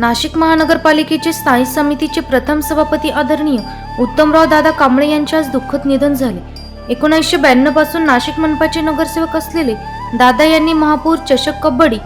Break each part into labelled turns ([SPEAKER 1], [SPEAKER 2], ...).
[SPEAKER 1] नाशिक महानगरपालिकेचे स्थायी समितीचे प्रथम सभापती आदरणीय उत्तमराव दादा कांबळे यांचे आज दुःखद निधन झाले. एकोणीसशे ब्याण्णवपासून नाशिक मनपाचे नगरसेवक असलेले दादा यांनी महापौर चषक कबड्डी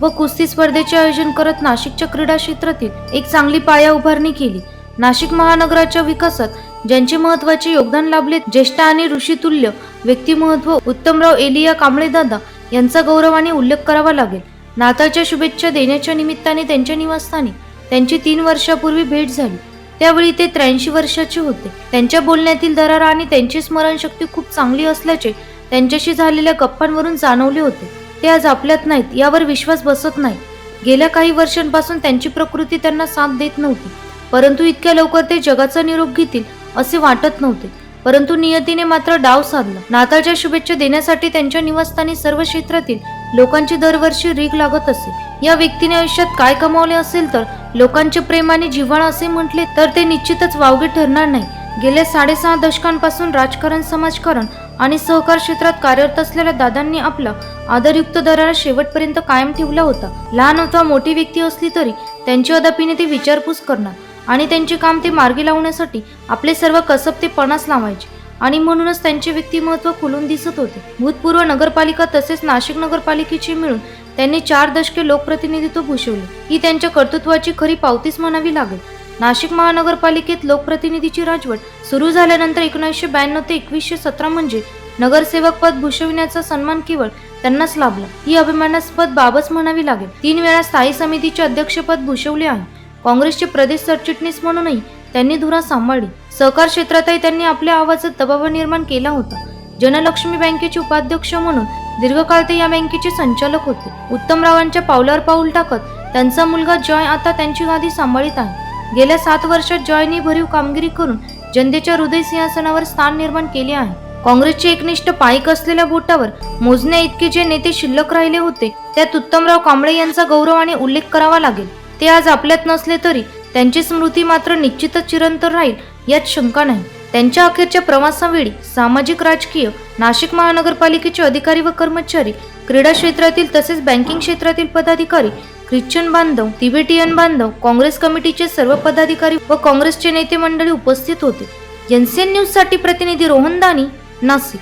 [SPEAKER 1] व कुस्ती स्पर्धेचे आयोजन करत नाशिकच्या क्रीडा क्षेत्रातील एक चांगली पाया उभारणी केली. नाशिक महानगराच्या विकासात ज्यांचे महत्त्वाचे योगदान लाभले ज्येष्ठ आणि ऋषितुल्य व्यक्तिमत्व उत्तमराव एलिया कांबळे दादा यांचा गौरवाने उल्लेख करावा लागेल. नाताळच्या शुभेच्छा देण्याच्या निमित्ताने त्यांच्या निवासस्थानी त्यांची तीन वर्षापूर्वी भेट झाली. त्यावेळी ते त्र्याऐंशी वर्षाचे होते. त्यांच्या बोलण्यातील दरारा आणि त्यांची स्मरणशक्ती खूप चांगली असल्याचे त्यांच्याशी झालेल्या गप्पांवरून जाणवले होते. ते आज आपल्यात नाहीत यावर विश्वास बसत नाही. गेल्या काही वर्षांपासून त्यांची प्रकृती त्यांना साथ देत नव्हती. परंतु इतक्या लवकर ते जगाचा निरोप घेतील असे वाटत नव्हते. परंतु नियतीने मात्र डाव साधला. नाताळच्या शुभेच्छा देण्यासाठी त्यांच्या निवासस्थानी सर्व क्षेत्रातील लोकांची दरवर्षी रीग लागत असे. या व्यक्तीने आयुष्यात काय कमावले असेल तर लोकांचे प्रेम आणि जिव्हाळा असे म्हटले तर ते निश्चितच वावगे ठरणार नाही. गेल्या साडेसहा दशकांपासून राजकारण समाजकारण आणि सहकार क्षेत्रात कार्यरत असलेल्या दादांनी आपला आदरयुक्त दराला शेवटपर्यंत कायम ठेवला होता. लहान अथवा मोठी व्यक्ती असली तरी त्यांची अदापीने ते विचारपूस करणार. आणि त्यांचे काम ते मार्गी लावण्यासाठी आपले सर्व कसब ते पणास लावायचे. आणि म्हणूनच त्यांचे व्यक्तिमत्व खुलून दिसत होते. भूतपूर्व नगरपालिका तसेच नाशिक नगरपालिकेचे मिळून त्यांनी चार दशके लोकप्रतिनिधित्व भूषवले. ही त्यांच्या कर्तृत्वाची खरी पावतीच म्हणावी लागेल. नाशिक महानगरपालिकेत लोकप्रतिनिधीची राजवट सुरू झाल्यानंतर एकोणीसशे ब्याण्णव ते एकवीसशे सतरा म्हणजे नगरसेवक पद भूषविण्याचा सन्मान केवळ त्यांनाच लाभला. ही अभिमानास्पद बाबच म्हणावी लागेल. तीन वेळा स्थायी समितीचे अध्यक्षपद भूषवले आहे. काँग्रेसचे प्रदेश सरचिटणीस म्हणूनही त्यांनी धुरा सांभाळली. सहकार क्षेत्रातही त्यांनी आपल्या आवाजात दबाव निर्माण केला होता. जनलक्ष्मी बँकेचे उपाध्यक्ष म्हणून दीर्घकाळ ते या बँकेचे संचालक होते. उत्तमरावांच्या पावलावर पाऊल टाकत त्यांचा मुलगा जॉय आता त्यांची गादी सांभाळीत आहे. गेल्या सात वर्षात जॉयने भरीव कामगिरी करून जनतेच्या हृदय सिंहासनावर स्थान निर्माण केले आहे. काँग्रेसचे एकनिष्ठ पाईक असलेल्या बोटावर मोजण्या इतके जे नेते शिल्लक राहिले होते त्यात उत्तमराव कांबळे यांचा गौरवाने उल्लेख करावा लागेल. ते आज आपल्यात नसले तरी त्यांची स्मृती मात्र निश्चितच चिरंतर राहील यात शंका नाही. त्यांच्या अखेरच्या प्रवासावेळी सामाजिक राजकीय नाशिक महानगरपालिकेचे अधिकारी व कर्मचारी क्रीडा क्षेत्रातील तसेच बँकिंग क्षेत्रातील पदाधिकारी ख्रिश्चन बांधव तिबेटियन बांधव काँग्रेस कमिटीचे सर्व पदाधिकारी व काँग्रेसचे नेते मंडळी उपस्थित होते. एनसीएन न्यूजसाठी प्रतिनिधी रोहन दानी नाशिक.